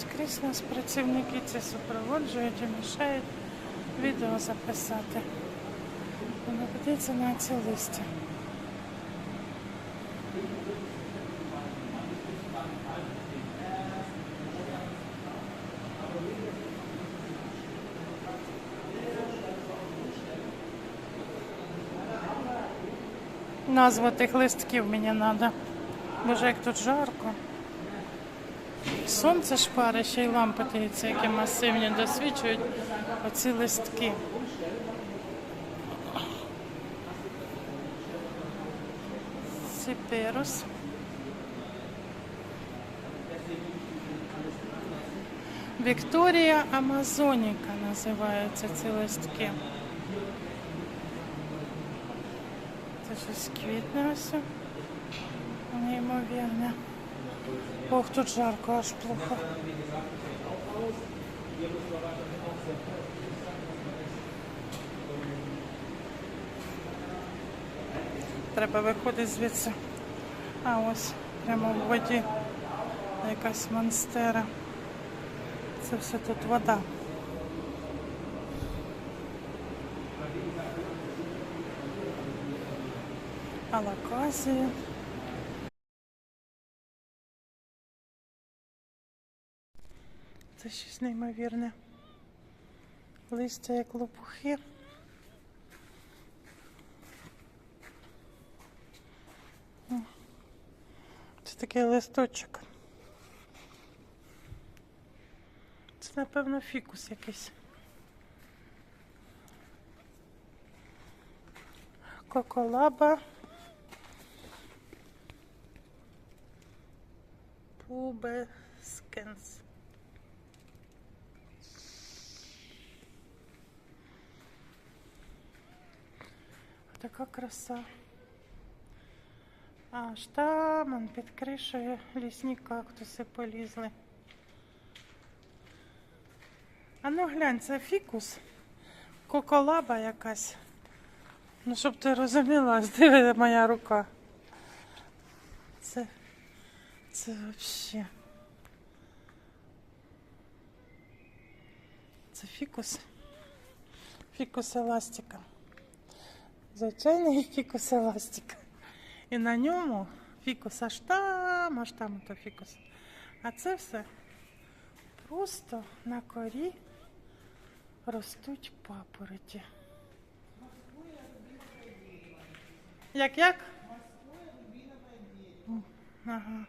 Скрізь нас працівники це супроводжують і мішають відео записати. Воно подивіться на ці листя. Назва тих листків мені треба. Боже, як тут жарко. Сонце шпари, ще й лампи дивіться, які масивні досвідчують оці листки. Сиперус. Вікторія Амазоніка називаються ці листки. Це щось квітне ось. Неймовірне. Ох, тут жарко, аж плохо. Треба виходити звідси. А ось прямо в воді якась монстера. Це все тут вода. Алаказія. Це щось неймовірне. Листя як лопухи. Це такий листочок. Це, напевно, фікус якийсь. Коколаба. Pubescens. Така краса. Аж там он під кришею лісні кактуси полізли. А ну глянь, це фікус. Коколаба якась. Ну, щоб ти розуміла, диви моя рука. Це, це взагалі. Це фікус. Фікус еластика. Звичайний фікус еластика. І на ньому фікус аж там, аж там то фікус. А це все просто на корі ростуть папороті. Як як? Ага.